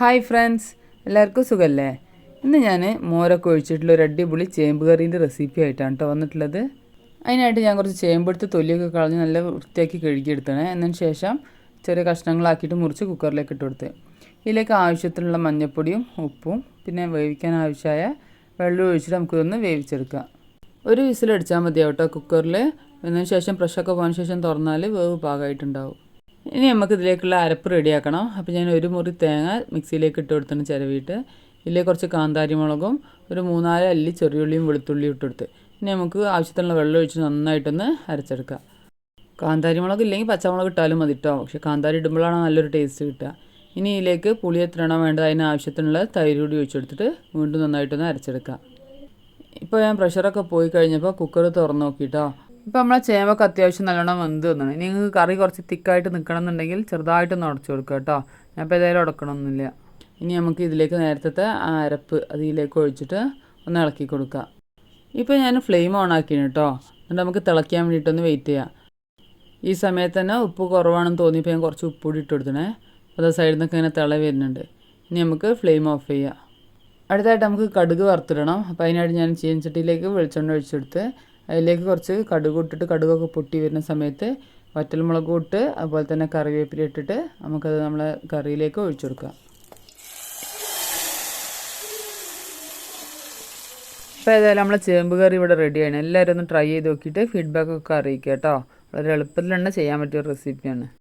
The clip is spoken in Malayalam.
ഹായ് ഫ്രണ്ട്സ് എല്ലാവർക്കും സുഖമല്ലേ ഇന്ന് ഞാൻ മോരൊക്കെ ഒഴിച്ചിട്ടുള്ള ഒരു അടിപൊളി ചേമ്പ് കറീന്റെ റെസിപ്പി ആയിട്ടാണ് കേട്ടോ വന്നിട്ടുള്ളത്. അതിനായിട്ട് ഞാൻ കുറച്ച് ചേമ്പെടുത്ത് തൊലിയൊക്കെ കളഞ്ഞ് നല്ല വൃത്തിയാക്കി കഴുകിയെടുത്തണേ എന്നതിന് ശേഷം ചെറിയ കഷ്ണങ്ങളാക്കിയിട്ട് മുറിച്ച് കുക്കറിലേക്ക് ഇട്ട് കൊടുത്ത്. ഇതിലേക്ക് ആവശ്യത്തിനുള്ള മഞ്ഞൾപ്പൊടിയും ഉപ്പും പിന്നെ വേവിക്കാൻ ആവശ്യമായ വെള്ളം ഒഴിച്ചിട്ട് നമുക്കിതൊന്ന് വേവിച്ചെടുക്കാം. ഒരു വിസിലടിച്ചാൽ മതിയാവും കേട്ടോ കുക്കറിൽ എന്നതിന് ശേഷം പ്രഷറൊക്കെ പോകുന്ന ശേഷം തുറന്നാൽ വേവ് പാകമായിട്ടുണ്ടാവും. ഇനി നമുക്ക് ഇതിലേക്കുള്ള അരപ്പ് റെഡിയാക്കണം. അപ്പോൾ ഞാൻ ഒരു മുറി തേങ്ങ മിക്സിയിലേക്ക് ഇട്ട് കൊടുത്തിട്ട് ചിരവിയിട്ട്. ഇതിലേക്ക് കുറച്ച് കാന്താരി മുളകും ഒരു മൂന്നാൽ അല്ലി ചെറിയുള്ളിയും വെളുത്തുള്ളിയും ഇട്ടെടുത്ത് ഇനി നമുക്ക് ആവശ്യത്തിനുള്ള വെള്ളം ഒഴിച്ച് നന്നായിട്ടൊന്ന് അരച്ചെടുക്കാം കാന്താരി മുളക് ഇല്ലെങ്കിൽ പച്ചമുളക് ഇട്ടാലും മതി കേട്ടോ പക്ഷേ കാന്താരി ഇടുമ്പോഴാണ് നല്ലൊരു ടേസ്റ്റ് കിട്ടുക. ഇനി ഇതിലേക്ക് പുളി എത്രയാണോ വേണ്ടത് അതിന് ആവശ്യത്തിനുള്ള തൈര് കൂടി ഒഴിച്ചെടുത്തിട്ട് വീണ്ടും നന്നായിട്ടൊന്ന് അരച്ചെടുക്കാം ഇപ്പോൾ ഞാൻ പ്രഷറൊക്കെ പോയി കഴിഞ്ഞപ്പോൾ കുക്കർ തുറന്ന് നോക്കിട്ടോ. ഇപ്പോൾ നമ്മളെ ചേമ്പൊക്കെ അത്യാവശ്യം നല്ലോണം വെന്ത് വന്നാണ്. ഇനി നിങ്ങൾക്ക് കറി കുറച്ച് തിക്കായിട്ട് നിൽക്കണം എന്നുണ്ടെങ്കിൽ ചെറുതായിട്ടൊന്ന് ഉടച്ചു കൊടുക്കുക കേട്ടോ. ഞാൻ ഇപ്പോൾ ഏതായാലും ഉടക്കണമൊന്നുമില്ല ഇനി നമുക്ക് ഇതിലേക്ക് നേരത്തെ ആ അരപ്പ് അതിലേക്ക് ഒഴിച്ചിട്ട് ഒന്ന് ഇളക്കി കൊടുക്കുക ഇപ്പോൾ ഞാൻ ഫ്ലെയിം ഓൺ ആക്കിയാണ് കേട്ടോ. എന്നിട്ട് നമുക്ക് തിളയ്ക്കാൻ വേണ്ടിയിട്ടൊന്ന് വെയിറ്റ് ചെയ്യാം. ഈ സമയത്ത് തന്നെ ഉപ്പ് കുറവാണെന്ന് തോന്നിയപ്പോൾ ഞാൻ കുറച്ച് ഉപ്പ് കൂടി ഇട്ട് കൊടുത്തണേ. അത് സൈഡിൽ നിന്നൊക്കെ ഇങ്ങനെ തിള വരുന്നുണ്ട്. ഇനി നമുക്ക് ഫ്ലെയിം ഓഫ് ചെയ്യാം. അടുത്തായിട്ട് നമുക്ക് കടുക് വറുത്തിടണം. അപ്പോൾ അതിനായിട്ട് ഞാൻ ചീനച്ചട്ടിയിലേക്ക് വെളിച്ചെണ്ണ ഒഴിച്ചെടുത്ത് അതിലേക്ക് കുറച്ച് കടുക് ഇട്ടിട്ട് കടുകൊക്കെ പൊട്ടി വരുന്ന സമയത്ത് വറ്റൽമുളക് ഇട്ട് അതുപോലെ തന്നെ കറിവേപ്പില ഇട്ടിട്ട് നമുക്കത് നമ്മളെ കറിയിലേക്ക് ഒഴിച്ചു കൊടുക്കാം അപ്പോൾ ഏതായാലും നമ്മളെ ചേമ്പ് കറി ഇവിടെ റെഡിയാണ്. എല്ലാവരും ഒന്ന് ട്രൈ ചെയ്ത് നോക്കിയിട്ട് ഫീഡ്ബാക്ക് ഒക്കെ അറിയിക്കുക കേട്ടോ. വളരെ എളുപ്പത്തിൽ ചെയ്യാൻ പറ്റിയ റെസിപ്പിയാണ്